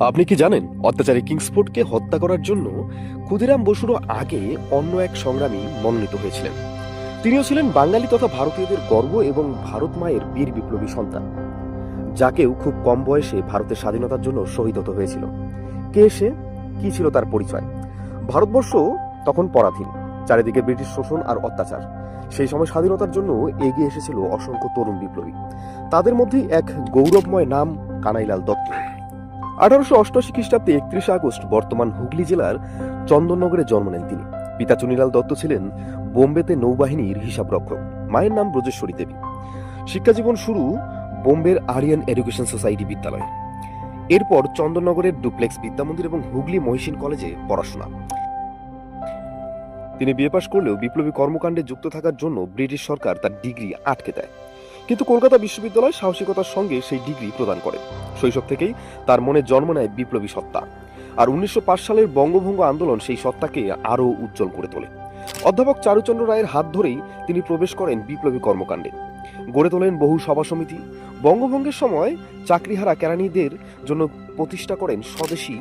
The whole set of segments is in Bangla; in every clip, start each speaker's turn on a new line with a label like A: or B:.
A: আপনি কি জানেন, অত্যাচারী কিংসফোর্ডকে হত্যা করার জন্য ক্ষুদিরাম বসুরও আগে অন্য এক সংগ্রামী মনোনীত হয়েছিলেন। তিনিও ছিলেন বাঙালি তথা ভারতীয়দের গর্ব এবং ভারত মায়ের বীর বিপ্লবী সন্তান, যাকেও খুব কম বয়সে ভারতের স্বাধীনতার জন্য শহীদ হতে হয়েছিল। কে সে, কি ছিল তার পরিচয়? ভারতবর্ষ তখন পরাধীন, চারিদিকে ব্রিটিশ শোষণ আর অত্যাচার। সেই সময় স্বাধীনতার জন্য এগিয়ে এসেছিল অসংখ্য তরুণ বিপ্লবী। তাদের মধ্যেই এক গৌরবময় নাম কানাইলাল দত্ত। আঠারোশো অষ্টআশি খ্রিস্টাব্দে একত্রিশে আগস্ট বর্তমান হুগলি জেলার চন্দননগরে জন্ম নেন তিনি। পিতা চুনিলাল দত্ত ছিলেন বোম্বেতে নৌবাহিনীর হিসাবরক্ষক মায়ের নাম ব্রজেশ্বরী দেবী। শিক্ষাজীবন শুরু বোম্বের আরিয়ান এডুকেশন সোসাইটি বিদ্যালয়ে। এরপর চন্দননগরের ডুপ্লেক্স বিদ্যামন্দির এবং হুগলি মহিষিন কলেজে পড়াশোনা। তিনি বিএ পাশ করলেও বিপ্লবী কর্মকাণ্ডে যুক্ত থাকার জন্য ব্রিটিশ সরকার তার ডিগ্রি আটকে দেয়। কিন্তু কলকাতা বিশ্ববিদ্যালয় সাহসিকতার সঙ্গে সেই ডিগ্রি প্রদান করে। শৈশব থেকেই তার মনে জন্ম নেয় বিপ্লবী সত্তা। আর উনিশশো পাঁচ সালের বঙ্গভঙ্গ আন্দোলন সেই সত্তাকে আরও উজ্জ্বল করে তোলে। অধ্যাপক চারুচন্দ্র রায়ের হাত ধরেই তিনি প্রবেশ করেন বিপ্লবী কর্মকাণ্ডে। গড়ে তোলেন বহু সভা সমিতি। বঙ্গভঙ্গের সময় চাকরিহারা কেরানিদের জন্য প্রতিষ্ঠা করেন স্বদেশী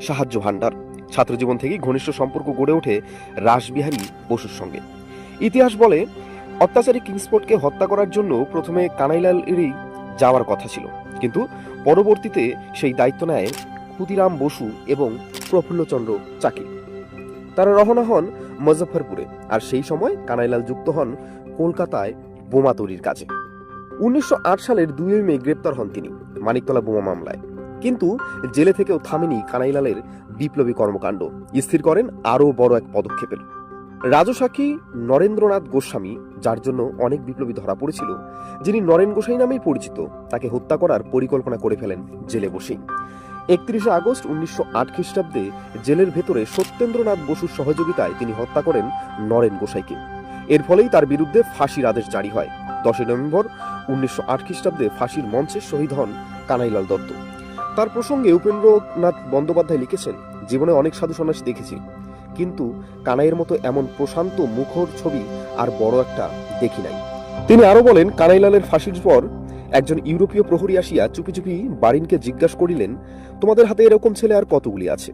A: সাহায্য ভাণ্ডার। ছাত্রজীবন থেকেই ঘনিষ্ঠ সম্পর্ক গড়ে ওঠে রাসবিহারী বসুর সঙ্গে। ইতিহাস বলে অত্যাচারী কিংসপোর্টকে হত্যা করার জন্য প্রথমে কানাইলালেরই যাওয়ার কথা ছিল। কিন্তু পরবর্তীতে সেই দায়িত্ব নেয় ক্ষুদিরাম বসু এবং প্রফুল্লচন্দ্র চাকি। তারা রওনা হন মুজফ্ফরপুরে আর সেই সময় কানাইলাল যুক্ত হন কলকাতায় বোমা তৈরির কাজে। উনিশশো আট সালের দুই মে গ্রেপ্তার হন তিনি মানিকতলা বোমা মামলায়। কিন্তু জেলে থেকেও থামেনি কানাইলালের বিপ্লবী কর্মকাণ্ড। স্থির করেন আরও বড় এক পদক্ষেপের। রাজসাক্ষী নরেন্দ্রনাথ গোস্বামী, যার জন্য অনেক বিপ্লবী ধরা পড়েছিল, যিনি নরেন গোসাই নামেই পরিচিত, তাকে হত্যা করার পরিকল্পনা করে ফেলেন জেলে বসেই। একত্রিশে আগস্ট উনিশশো আট খ্রিস্টাব্দে জেলের ভেতরে সত্যেন্দ্রনাথ বসুর সহযোগিতায় তিনি হত্যা করেন নরেন গোসাইকে। এর ফলেই তার বিরুদ্ধে ফাঁসির আদেশ জারি হয়। দশই নভেম্বর উনিশশো আট খ্রিস্টাব্দে ফাঁসির মঞ্চে শহীদ হন কানাইলাল দত্ত। তার প্রসঙ্গে উপেন্দ্রনাথ বন্দ্যোপাধ্যায় লিখেছেন, জীবনে অনেক সাধু সন্ন্যাসী দেখেছি। কিন্তু কানাইয়ের মতো এমন প্রশান্ত মুখর ছবি আর বড় একটা দেখি নাই। তিনি আরও বলেন, কানাইলালের ফাঁসির পর একজন ইউরোপীয় প্রহরী আসিয়া চুপি চুপি বারিনকে জিজ্ঞাসা করিলেন, তোমাদের হাতে এরকম ছেলে আর কতগুলি আছে?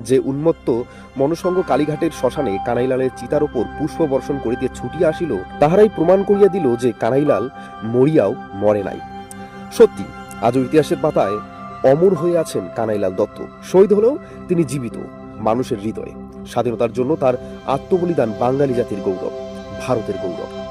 A: যে উন্মত্ত মনসঙ্গ কালীঘাটের শ্মশানে কানাইলালের চিতার ওপর পুষ্প বর্ষণ করিতে ছুটিয়া আসিল, তাহারাই প্রমাণ করিয়া দিল যে কানাইলাল মরিয়াও মরে নাই। সত্যি, আজও ইতিহাসের পাতায় অমর হয়ে আছেন কানাইলাল দত্ত। শহীদ হলেও তিনি জীবিত, মানুষের হৃদয়ে। স্বাধীনতার জন্য তার আত্মবলিদান বাঙালি জাতির গৌরব ভারতের গৌরব।